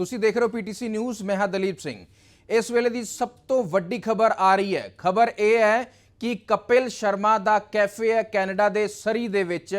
ਤੁਸੀਂ ਦੇਖ ਰਹੇ ਹੋ ਪੀਟੀਸੀ ਨਿਊਜ਼, ਮੈਂ ਹਾਂ ਦਲੀਪ ਸਿੰਘ। ਇਸ ਵੇਲੇ ਦੀ ਸਭ ਤੋਂ ਵੱਡੀ ਖਬਰ ਆ ਰਹੀ ਹੈ। ਖਬਰ ਇਹ ਹੈ ਕਿ ਕਪਿਲ ਸ਼ਰਮਾ ਦਾ ਕੈਫੇ ਹੈ ਕੈਨੇਡਾ ਦੇ ਸਰੀ ਦੇ ਵਿੱਚ।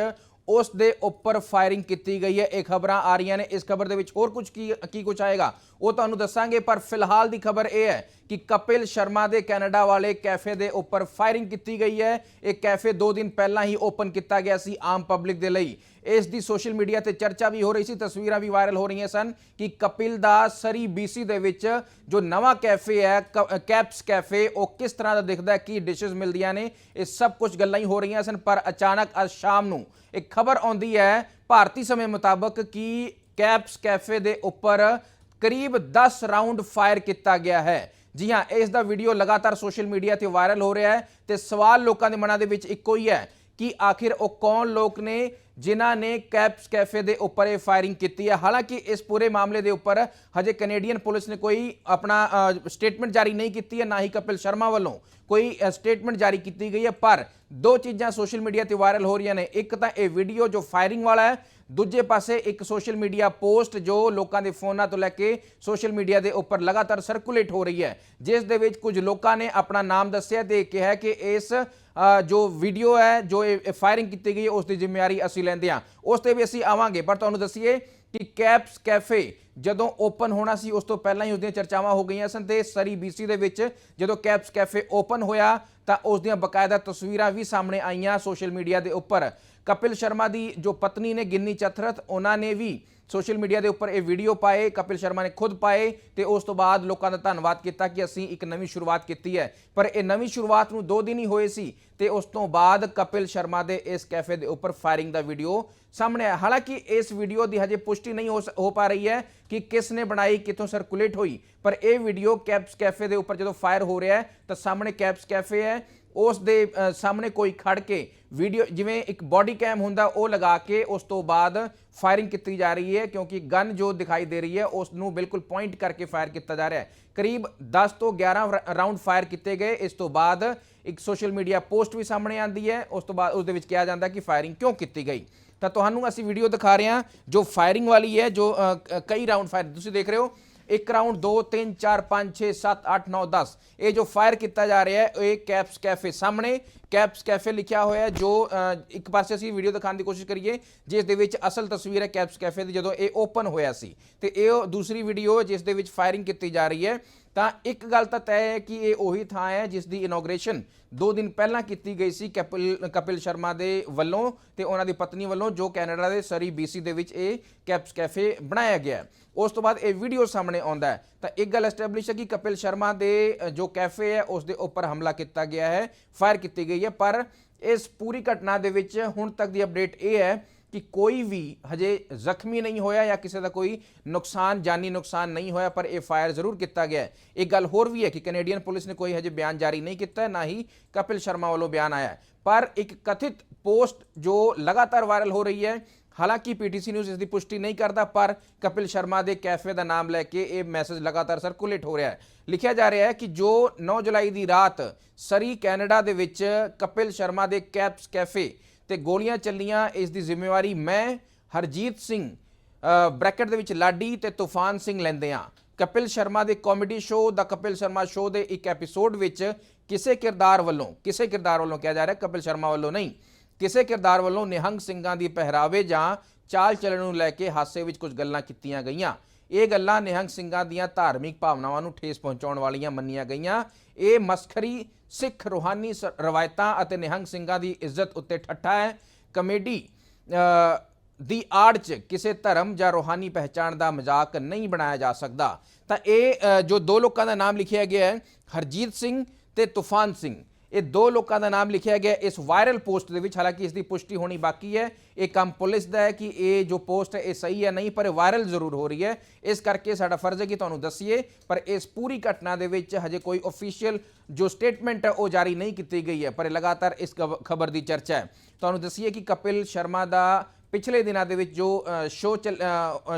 ਉਸ ਦੇ ਉੱਪਰ ਫਾਇਰਿੰਗ ਕੀਤੀ ਗਈ ਹੈ। ਇਹ ਖਬਰਾਂ ਆ ਰਹੀਆਂ ਨੇ। ਇਸ ਖਬਰ ਦੇ ਵਿੱਚ ਹੋਰ ਕੁਝ ਕੀ ਕੀ ਕੁਝ ਆਏਗਾ, ਉਹ ਤੁਹਾਨੂੰ ਦੱਸਾਂਗੇ। ਪਰ ਫਿਲਹਾਲ ਦੀ ਖਬਰ ਇਹ ਹੈ ਕਿ ਕਪਿਲ ਸ਼ਰਮਾ ਦੇ ਕੈਨੇਡਾ ਵਾਲੇ ਕੈਫੇ ਦੇ ਉੱਪਰ ਫਾਇਰਿੰਗ ਕੀਤੀ ਗਈ ਹੈ। ਇਹ ਕੈਫੇ 2 ਦਿਨ ਪਹਿਲਾਂ ਹੀ ਓਪਨ ਕੀਤਾ ਗਿਆ ਸੀ ਆਮ ਪਬਲਿਕ ਦੇ ਲਈ। ਇਸ ਦੀ ਸੋਸ਼ਲ ਮੀਡੀਆ ਤੇ ਚਰਚਾ ਵੀ ਹੋ ਰਹੀ ਸੀ, ਤਸਵੀਰਾਂ ਵੀ ਵਾਇਰਲ ਹੋ ਰਹੀਆਂ ਸਨ ਕਿ ਕਪਿਲ ਦਾ ਸਰੀ BC ਦੇ ਵਿੱਚ ਜੋ ਨਵਾਂ ਕੈਫੇ ਹੈ, ਕ- ਕੈਪਸ ਕੈਫੇ, ਉਹ ਕਿਸ ਤਰ੍ਹਾਂ ਦਾ ਦਿਖਦਾ ਹੈ, ਕੀ ਡਿਸ਼ਸ ਮਿਲਦੀਆਂ ਨੇ, ਇਹ ਸਭ ਕੁਝ ਗੱਲਾਂ ਹੀ ਹੋ ਰਹੀਆਂ ਸਨ। ਪਰ ਅਚਾਨਕ ਅੱਜ ਸ਼ਾਮ ਨੂੰ ਇੱਕ ਖਬਰ ਆਉਂਦੀ ਹੈ ਭਾਰਤੀ ਸਮੇਂ ਮੁਤਾਬਕ ਕਿ ਕੈਪਸ ਕੈਫੇ ਦੇ ਉੱਪਰ ਕਰੀਬ 10 ਰਾਉਂਡ ਫਾਇਰ ਕੀਤਾ ਗਿਆ ਹੈ। ਜੀ ਹਾਂ, ਇਸ ਦਾ ਵੀਡੀਓ ਲਗਾਤਾਰ ਸੋਸ਼ਲ ਮੀਡੀਆ ਤੇ ਵਾਇਰਲ ਹੋ ਰਿਹਾ ਹੈ ਤੇ ਸਵਾਲ ਲੋਕਾਂ ਦੇ ਮਨਾਂ ਦੇ ਵਿੱਚ ਇੱਕੋ ਹੀ ਹੈ ਕਿ ਆਖਿਰ ਉਹ ਕੌਣ ਲੋਕ ਨੇ ਜਿਨ੍ਹਾਂ ਨੇ ਕੈਪਸ ਕੈਫੇ ਦੇ ਉੱਪਰ ਇਹ ਫਾਇਰਿੰਗ ਕੀਤੀ ਹੈ। ਹਾਲਾਂਕਿ ਇਸ ਪੂਰੇ ਮਾਮਲੇ ਦੇ ਉੱਪਰ ਹਜੇ ਕੈਨੇਡੀਅਨ ਪੁਲਿਸ ਨੇ ਕੋਈ ਆਪਣਾ ਸਟੇਟਮੈਂਟ ਜਾਰੀ ਨਹੀਂ ਕੀਤੀ ਹੈ, ਨਾ ਹੀ ਕਪਿਲ ਸ਼ਰਮਾ ਵੱਲੋਂ ਕੋਈ ਸਟੇਟਮੈਂਟ ਜਾਰੀ ਕੀਤੀ ਗਈ ਹੈ। ਪਰ ਦੋ ਚੀਜ਼ਾਂ ਸੋਸ਼ਲ ਮੀਡੀਆ ਤੇ ਵਾਇਰਲ ਹੋ ਰਹੀਆਂ ਨੇ। ਇੱਕ ਤਾਂ ਇਹ ਵੀਡੀਓ ਜੋ ਫਾਇਰਿੰਗ ਵਾਲਾ ਹੈ ਦੂਜੇ ਪਾਸੇ ਇੱਕ ਸੋਸ਼ਲ ਮੀਡੀਆ ਪੋਸਟ ਜੋ ਲੋਕਾਂ ਦੇ ਫੋਨਾਂ ਤੋਂ ਲੈ ਕੇ ਸੋਸ਼ਲ ਮੀਡੀਆ ਦੇ ਉੱਪਰ ਲਗਾਤਾਰ ਸਰਕੂਲੇਟ ਹੋ ਰਹੀ ਹੈ, ਜਿਸ ਦੇ ਵਿੱਚ ਕੁਝ ਲੋਕਾਂ ਨੇ ਆਪਣਾ ਨਾਮ ਦੱਸਿਆ ਤੇ ਕਿਹਾ ਕਿ ਇਸ ਜੋ ਵੀਡੀਓ ਹੈ, ਜੋ ਇਹ ਫਾਇਰਿੰਗ ਕੀਤੀ ਗਈ ਉਸ ਦੀ ਜ਼ਿੰਮੇਵਾਰੀ ਅਸੀਂ ਲੈਂਦੇ ਹਾਂ। ਉਸ ਤੇ ਵੀ ਅਸੀਂ ਆਵਾਂਗੇ, ਪਰ ਤੁਹਾਨੂੰ ਦੱਸੀਏ ਕਿ ਕੈਪਸ ਕੈਫੇ ਜਦੋਂ ਓਪਨ ਹੋਣਾ ਸੀ, ਉਸ ਤੋਂ ਪਹਿਲਾਂ ਹੀ ਉਸ ਦੀਆਂ ਚਰਚਾਵਾਂ ਹੋ ਗਈਆਂ ਸਨ ਤੇ ਸਰੀ BC ਦੇ ਵਿੱਚ ਜਦੋਂ ਕੈਪਸ ਕੈਫੇ ਓਪਨ ਹੋਇਆ, ਤਾਂ ਉਸ ਦੀਆਂ ਬਕਾਇਦਾ ਤਸਵੀਰਾਂ ਵੀ ਸਾਹਮਣੇ ਆਈਆਂ ਸੋਸ਼ਲ ਮੀਡੀਆ ਦੇ ਉੱਪਰ। ਕਪਿਲ ਸ਼ਰਮਾ ਦੀ ਜੋ ਪਤਨੀ ਨੇ ਗਿੰਨੀ ਚਥਰਤ ਉਹਨਾਂ ਨੇ ਵੀ ਸੋਸ਼ਲ ਮੀਡੀਆ ਦੇ ਉੱਪਰ ਇਹ ਵੀਡੀਓ ਪਾਏ, ਕਪਿਲ ਸ਼ਰਮਾ ਨੇ ਖੁਦ ਪਾਏ ਤੇ ਉਸ ਤੋਂ ਬਾਅਦ ਲੋਕਾਂ ਦਾ ਧੰਨਵਾਦ ਕੀਤਾ ਕਿ ਅਸੀਂ ਇੱਕ ਨਵੀਂ ਸ਼ੁਰੂਆਤ ਕੀਤੀ ਹੈ। ਪਰ ਇਹ ਨਵੀਂ ਸ਼ੁਰੂਆਤ ਨੂੰ 2 ਦਿਨ ਹੀ ਹੋਏ ਸੀ ਤੇ ਉਸ ਤੋਂ ਬਾਅਦ ਕਪਿਲ ਸ਼ਰਮਾ ਦੇ ਇਸ ਕੈਫੇ ਦੇ ਉੱਪਰ ਫਾਇਰਿੰਗ ਦਾ ਵੀਡੀਓ ਸਾਹਮਣੇ ਆਇਆ। ਹਾਲਾਂਕਿ ਇਸ ਵੀਡੀਓ ਦੀ ਹਜੇ ਪੁਸ਼ਟੀ ਨਹੀਂ ਹੋ ਸ- ਹੋ ਪਾ ਰਹੀ ਹੈ ਕਿ ਕਿਸ ਨੇ ਬਣਾਈ, ਕਿੱਥੋਂ ਸਰਕੂਲੇਟ ਹੋਈ। ਪਰ ਇਹ ਵੀਡੀਓ ਕੈਪਸ ਕੈਫੇ ਦੇ ਉੱਪਰ ਜਦੋਂ ਫਾਇਰ ਹੋ ਰਿਹਾ ਹੈ, ਤਾਂ ਸਾਹਮਣੇ ਕੈਪਸ ਕੈਫੇ ਹੈ। ਉਸ ਦੇ ਸਾਹਮਣੇ ਕੋਈ ਖੜ ਕੇ ਵੀਡੀਓ, ਜਿਵੇਂ ਇੱਕ ਬਾਡੀ ਕੈਮ ਹੁੰਦਾ, ਉਹ ਲਗਾ ਕੇ ਉਸ ਤੋਂ ਬਾਅਦ ਫਾਇਰਿੰਗ ਕੀਤੀ ਜਾ ਰਹੀ ਹੈ, ਕਿਉਂਕਿ ਗਨ ਜੋ ਦਿਖਾਈ ਦੇ ਰਹੀ ਹੈ, ਉਸ ਨੂੰ ਬਿਲਕੁਲ ਪੁਆਇੰਟ ਕਰਕੇ ਫਾਇਰ ਕੀਤਾ ਜਾ ਰਿਹਾ ਹੈ। ਕਰੀਬ 10 ਤੋਂ 11 ਰਾਉਂਡ ਫਾਇਰ ਕੀਤੇ ਗਏ। ਇਸ ਤੋਂ ਬਾਅਦ ਇੱਕ ਸੋਸ਼ਲ ਮੀਡੀਆ ਪੋਸਟ ਵੀ ਸਾਹਮਣੇ ਆਂਦੀ ਹੈ। ਉਸ ਤੋਂ ਬਾਅਦ ਉਸ ਦੇ ਵਿੱਚ ਕਿਹਾ ਜਾਂਦਾ ਕਿ ਫਾਇਰਿੰਗ ਕਿਉਂ ਕੀਤੀ ਗਈ? ਤਾਂ ਤੁਹਾਨੂੰ ਅਸੀਂ ਵੀਡੀਓ ਦਿਖਾ ਰਹੇ ਹਾਂ, ਜੋ ਫਾਇਰਿੰਗ ਵਾਲੀ ਹੈ, ਜੋ ਕਈ ਰਾਉਂਡ ਫਾਇਰ, ਤੁਸੀਂ ਦੇਖ ਰਹੇ ਹੋ, ਇੱਕ ਰਾਉਂਡ 2 3 4 5 6 7 8 9 10 ਇਹ ਜੋ ਫਾਇਰ ਕੀਤਾ ਜਾ ਰਿਹਾ ਹੈ, ਇਹ ਕੈਪਸ ਕੈਫੇ ਸਾਹਮਣੇ, ਕੈਪਸ ਕੈਫੇ ਲਿਖਿਆ ਹੋਇਆ ਹੈ, ਜੋ ਇੱਕ ਪਾਸੇ ਅਸੀਂ ਵੀਡੀਓ ਦਿਖਾਉਣ ਦੀ ਕੋਸ਼ਿਸ਼ ਕਰੀਏ, ਜਿਸ ਦੇ ਵਿੱਚ ਅਸਲ ਤਸਵੀਰ ਹੈ ਕੈਪਸ ਕੈਫੇ ਦੀ, ਜਦੋਂ ਇਹ ਓਪਨ ਹੋਇਆ ਸੀ। ਤੇ ਇਹ ਦੂਸਰੀ ਵੀਡੀਓ ਜਿਸ ਦੇ ਵਿੱਚ ਫਾਇਰਿੰਗ ਕੀਤੀ ਜਾ ਰਹੀ ਹੈ। ਤਾਂ ਇੱਕ ਗੱਲ ਤਾਂ ਤੈਅ ਹੈ ਕਿ ਇਹ ਉਹੀ ਥਾਂ ਹੈ ਜਿਸ ਦੀ ਇਨੋਗ੍ਰੇਸ਼ਨ 2 ਦਿਨ ਪਹਿਲਾਂ ਕੀਤੀ ਗਈ ਸੀ ਕਪਿਲ ਕਪਿਲ ਸ਼ਰਮਾ ਦੇ ਵੱਲੋਂ ਤੇ ਉਹਨਾਂ ਦੀ ਪਤਨੀ ਵੱਲੋਂ, ਜੋ ਕੈਨੇਡਾ ਦੇ ਸਰੀ BC ਦੇ ਵਿੱਚ ਇਹ ਕੈਪਸ ਕੈਫੇ ਬਣਾਇਆ ਗਿਆ ਉਸ ਤੋਂ ਬਾਅਦ ਇਹ ਵੀਡੀਓ ਸਾਹਮਣੇ ਆਉਂਦਾ ਹੈ। ਤਾਂ ਇੱਕ ਗੱਲ ਐਸਟੈਬਲਿਸ਼ ਹੈ ਕਿ ਕਪਿਲ ਸ਼ਰਮਾ ਦੇ ਜੋ ਕੈਫੇ ਹੈ, ਉਸ ਦੇ ਉੱਪਰ ਹਮਲਾ ਕੀਤਾ ਗਿਆ ਹੈ ਫਾਇਰ ਕੀਤੀ ਗਈ ਹੈ। ਪਰ ਇਸ ਪੂਰੀ ਘਟਨਾ ਦੇ ਵਿੱਚ ਹੁਣ ਤੱਕ ਦੀ ਅਪਡੇਟ ਇਹ ਹੈ ਕਿ ਕੋਈ ਵੀ ਹਜੇ ਜ਼ਖਮੀ ਨਹੀਂ ਹੋਇਆ ਜਾਂ ਕਿਸੇ ਦਾ ਕੋਈ ਨੁਕਸਾਨ, ਜਾਨੀ ਨੁਕਸਾਨ ਨਹੀਂ ਹੋਇਆ, ਪਰ ਇਹ ਫਾਇਰ ਜ਼ਰੂਰ ਕੀਤਾ ਗਿਆ ਹੈ। ਇੱਕ ਗੱਲ ਹੋਰ ਵੀ ਹੈ ਕਿ ਕੈਨੇਡੀਅਨ ਪੁਲਿਸ ਨੇ ਕੋਈ ਹਜੇ ਬਿਆਨ ਜਾਰੀ ਨਹੀਂ ਕੀਤਾ, ਨਾ ਹੀ ਕਪਿਲ ਸ਼ਰਮਾ ਵੱਲੋਂ ਬਿਆਨ ਆਇਆ ਪਰ ਇੱਕ ਕਥਿਤ ਪੋਸਟ ਜੋ ਲਗਾਤਾਰ ਵਾਇਰਲ ਹੋ ਰਹੀ ਹੈ, ਹਾਲਾਂਕਿ ਪੀਟੀਸੀ ਨਿਊਜ਼ ਇਸ ਦੀ ਪੁਸ਼ਟੀ ਨਹੀਂ ਕਰਦਾ, ਪਰ ਕਪਿਲ ਸ਼ਰਮਾ ਦੇ ਕੈਫੇ ਦਾ ਨਾਮ ਲੈ ਕੇ ਇਹ ਮੈਸੇਜ ਲਗਾਤਾਰ ਸਰਕੂਲੇਟ ਹੋ ਰਿਹਾ ਹੈ। ਲਿਖਿਆ ਜਾ ਰਿਹਾ ਹੈ ਕਿ ਜੋ 9 ਜੁਲਾਈ ਦੀ ਰਾਤ ਸਰੀ, ਕੈਨੇਡਾ ਦੇ ਵਿੱਚ ਕਪਿਲ ਸ਼ਰਮਾ ਦੇ ਕੈਪਸ ਕੈਫੇ ਤੇ ਗੋਲੀਆਂ ਚੱਲੀਆਂ ਇਸ ਦੀ ਜ਼ਿੰਮੇਵਾਰੀ ਮੈਂ ਹਰਜੀਤ ਸਿੰਘ ਅ, ਬ੍ਰੈਕਟ ਦੇ ਵਿੱਚ ਲਾਡੀ ਤੇ ਤੂਫਾਨ ਸਿੰਘ ਲੈਂਦੇ ਆ ਕਪਿਲ ਸ਼ਰਮਾ ਦੇ ਕਾਮੇਡੀ ਸ਼ੋਅ ਦਾ ਕਪਿਲ ਸ਼ਰਮਾ ਸ਼ੋਅ ਦੇ ਇੱਕ ਐਪੀਸੋਡ ਵਿੱਚ ਕਿਸੇ ਕਿਰਦਾਰ ਵੱਲੋਂ ਕਿਸੇ ਕਿਰਦਾਰ ਵੱਲੋਂ ਕਿਹਾ ਜਾ ਰਿਹਾ ਕਪਿਲ ਸ਼ਰਮਾ ਵੱਲੋਂ ਨਹੀਂ ਕਿਸੇ ਕਿਰਦਾਰ ਵੱਲੋਂ ਨਿਹੰਗ ਸਿੰਘਾਂ ਦੀ ਪਹਿਰਾਵੇ ਜਾਂ ਚਾਲ ਚੱਲਣ ਨੂੰ ਲੈ ਕੇ ਹਾਸੇ ਵਿੱਚ ਕੁਝ ਗੱਲਾਂ ਕੀਤੀਆਂ ਗਈਆਂ। ਇਹ ਗੱਲਾਂ ਨਿਹੰਗ ਸਿੰਘਾਂ ਦੀਆਂ ਧਾਰਮਿਕ ਭਾਵਨਾਵਾਂ ਨੂੰ ਠੇਸ ਪਹੁੰਚਾਉਣ ਵਾਲੀਆਂ ਮੰਨੀਆਂ ਗਈਆਂ। ਇਹ ਮਸਖਰੀ ਸਿੱਖ ਰੂਹਾਨੀ ਸ- ਰਵਾਇਤਾਂ ਅਤੇ ਨਿਹੰਗ ਸਿੰਘਾਂ ਦੀ ਇੱਜ਼ਤ ਉੱਤੇ ਠੱਠਾ ਹੈ। ਕਮੇਡੀ ਦੀ ਆੜ 'ਚ ਕਿਸੇ ਧਰਮ ਜਾਂ ਰੂਹਾਨੀ ਪਹਿਚਾਣ ਦਾ ਮਜ਼ਾਕ ਨਹੀਂ ਬਣਾਇਆ ਜਾ ਸਕਦਾ। ਤਾਂ ਇਹ ਜੋ ਦੋ ਲੋਕਾਂ ਦਾ ਨਾਮ ਲਿਖਿਆ ਗਿਆ ਹੈ, ਹਰਜੀਤ ਸਿੰਘ ਤੇ ਤੂਫਾਨ ਸਿੰਘ। ਇਹ ਦੋ ਲੋਕਾਂ ਦਾ ਨਾਮ ਲਿਖਿਆ ਗਿਆ ਇਸ ਵਾਇਰਲ ਪੋਸਟ ਦੇ ਵਿੱਚ, ਹਾਲਾਂਕਿ ਇਸ ਦੀ ਪੁਸ਼ਟੀ ਹੋਣੀ ਬਾਕੀ ਹੈ। ਇਹ ਕੰਮ ਪੁਲਿਸ ਦਾ ਹੈ ਕਿ ਇਹ ਜੋ ਪੋਸਟ ਹੈ, ਇਹ ਸਹੀ ਹੈ ਨਹੀਂ, ਪਰ ਵਾਇਰਲ ਜ਼ਰੂਰ ਹੋ ਰਹੀ ਹੈ। ਇਸ ਕਰਕੇ ਸਾਡਾ ਫਰਜ਼ ਹੈ ਕਿ ਤੁਹਾਨੂੰ ਦੱਸੀਏ, ਪਰ ਇਸ ਪੂਰੀ ਘਟਨਾ ਦੇ ਵਿੱਚ ਹਜੇ ਕੋਈ ਅਫੀਸ਼ੀਅਲ ਜੋ ਸਟੇਟਮੈਂਟ ਹੈ, ਉਹ ਜਾਰੀ ਨਹੀਂ ਕੀਤੀ ਗਈ ਹੈ, ਪਰ ਲਗਾਤਾਰ ਇਸ ਖਬਰ ਦੀ ਚਰਚਾ ਹੈ। ਤੁਹਾਨੂੰ ਦੱਸੀਏ ਕਿ ਕਪਿਲ ਸ਼ਰਮਾ ਦਾ ਪਿਛਲੇ ਦਿਨਾਂ ਦੇ ਵਿੱਚ ਜੋ ਸ਼ੋਅ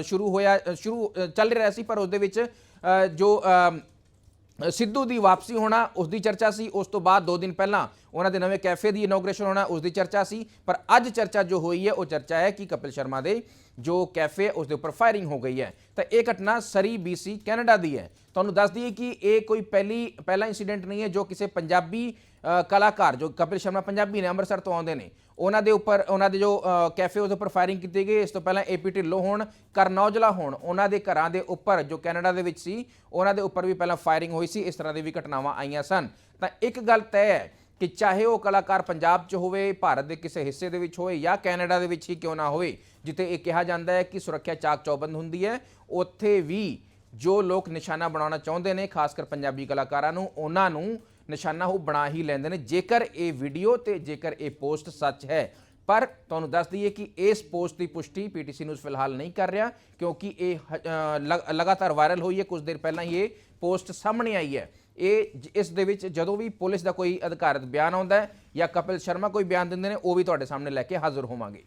ਸ਼ੁਰੂ ਹੋਇਆ ਸ਼ੁਰੂ ਚੱਲ ਰਿਹਾ ਸੀ, ਪਰ ਉਸ ਦੇ ਵਿੱਚ ਜੋ ਸਿੱਧੂ ਦੀ ਵਾਪਸੀ ਹੋਣਾ ਉਸ ਦੀ ਚਰਚਾ ਸੀ, ਉਸ ਤੋਂ ਬਾਅਦ 2 ਦਿਨ ਪਹਿਲਾਂ ਉਹਨਾਂ ਦੇ ਨਵੇਂ ਕੈਫੇ ਦੀ ਇਨੋਗ੍ਰੇਸ਼ਨ ਹੋਣਾ ਉਸ ਦੀ ਚਰਚਾ ਸੀ, ਪਰ ਅੱਜ ਚਰਚਾ ਜੋ ਹੋਈ ਹੈ, ਉਹ ਚਰਚਾ ਹੈ ਕਿ ਕਪਿਲ ਸ਼ਰਮਾ ਦੇ ਜੋ ਕੈਫੇ ਹੈ ਉਸ ਦੇ ਉੱਪਰ ਫਾਇਰਿੰਗ ਹੋ ਗਈ ਹੈ। ਤਾਂ ਇਹ ਘਟਨਾ ਸਰੀ BC ਕੈਨੇਡਾ ਦੀ ਹੈ। ਤੁਹਾਨੂੰ ਦੱਸ ਦਈਏ ਕਿ ਇਹ ਕੋਈ ਪਹਿਲੀ, ਪਹਿਲਾ ਇਨਸੀਡੈਂਟ ਨਹੀਂ ਹੈ, ਜੋ ਕਿਸੇ ਪੰਜਾਬੀ ਕਲਾਕਾਰ, ਜੋ ਕਪਿਲ ਸ਼ਰਮਾ ਪੰਜਾਬੀ ਨੇ ਅੰਮ੍ਰਿਤਸਰ ਤੋਂ ਆਉਂਦੇ ਨੇ। ਉਹਨਾਂ ਦੇ ਉੱਪਰ, ਉਹਨਾਂ ਦੇ ਜੋ ਕੈਫੇ ਉਸ ਉੱਪਰ ਫਾਇਰਿੰਗ ਕੀਤੀ ਗਈ, ਇਸ ਤੋਂ ਪਹਿਲਾਂ ਏਪੀ ਢਿੱਲੋਂ ਹੋਣ, ਕਰਨੌਜਲਾ ਹੋਣ, ਉਹਨਾਂ ਦੇ ਘਰਾਂ ਦੇ ਉੱਪਰ, ਜੋ ਕੈਨੇਡਾ ਦੇ ਵਿੱਚ ਸੀ, ਉਹਨਾਂ ਦੇ ਉੱਪਰ ਵੀ ਪਹਿਲਾਂ ਫਾਇਰਿੰਗ ਹੋਈ ਸੀ, ਇਸ ਤਰ੍ਹਾਂ ਦੀ ਵੀ ਘਟਨਾਵਾਂ ਆਈਆਂ ਸਨ। ਤਾਂ ਇੱਕ ਗੱਲ ਤੈਅ ਹੈ ਕਿ ਚਾਹੇ ਉਹ ਕਲਾਕਾਰ ਪੰਜਾਬ 'ਚ ਹੋਵੇ, ਭਾਰਤ ਦੇ ਕਿਸੇ ਹਿੱਸੇ ਦੇ ਵਿੱਚ ਹੋਵੇ ਜਾਂ ਕੈਨੇਡਾ ਦੇ ਵਿੱਚ ਹੀ ਕਿਉਂ ਨਾ ਹੋਵੇ, ਜਿੱਥੇ ਇਹ ਕਿਹਾ ਜਾਂਦਾ ਹੈ ਕਿ ਸੁਰੱਖਿਆ ਚਾਕ ਚੌਬੰਦ ਹੁੰਦੀ ਹੈ। ਉੱਥੇ ਵੀ ਜੋ ਲੋਕ ਨਿਸ਼ਾਨਾ ਬਣਾਉਣਾ ਚਾਹੁੰਦੇ ਨੇ, ਖਾਸ ਕਰ ਪੰਜਾਬੀ ਕਲਾਕਾਰਾਂ ਨੂੰ, ਉਹਨਾਂ ਨੂੰ ਨਿਸ਼ਾਨਾ ਉਹ ਬਣਾ ਹੀ ਲੈਂਦੇ ਨੇ। ਜੇਕਰ ਇਹ ਵੀਡੀਓ ਤੇ ਜੇਕਰ ਇਹ ਪੋਸਟ ਸੱਚ ਹੈ, ਪਰ ਤੁਹਾਨੂੰ ਦੱਸ ਦਈਏ ਕਿ ਇਸ ਪੋਸਟ ਦੀ ਪੁਸ਼ਟੀ ਪੀਟੀਸੀ ਨਿਊਜ਼ ਫਿਲਹਾਲ ਨਹੀਂ ਕਰ ਰਿਹਾ, ਕਿਉਂਕਿ ਇਹ ਹ- ਲਗਾਤਾਰ ਵਾਇਰਲ ਹੋਈ ਹੈ। ਕੁਝ ਦਿਨ ਪਹਿਲਾਂ ਹੀ ਇਹ ਪੋਸਟ ਸਾਹਮਣੇ ਆਈ ਹੈ। ਇਹ ਜ- ਇਸ ਦੇ ਵਿੱਚ ਜਦੋਂ ਵੀ ਪੁਲਿਸ ਦਾ ਕੋਈ ਅਧਿਕਾਰਤ ਬਿਆਨ ਆਉਂਦਾ ਹੈ ਜਾਂ ਕਪਿਲ ਸ਼ਰਮਾ ਕੋਈ ਬਿਆਨ ਦਿੰਦੇ ਨੇ, ਉਹ ਵੀ ਤੁਹਾਡੇ ਸਾਹਮਣੇ ਲੈ ਕੇ ਹਾਜ਼ਰ ਹੋਵਾਂਗੇ।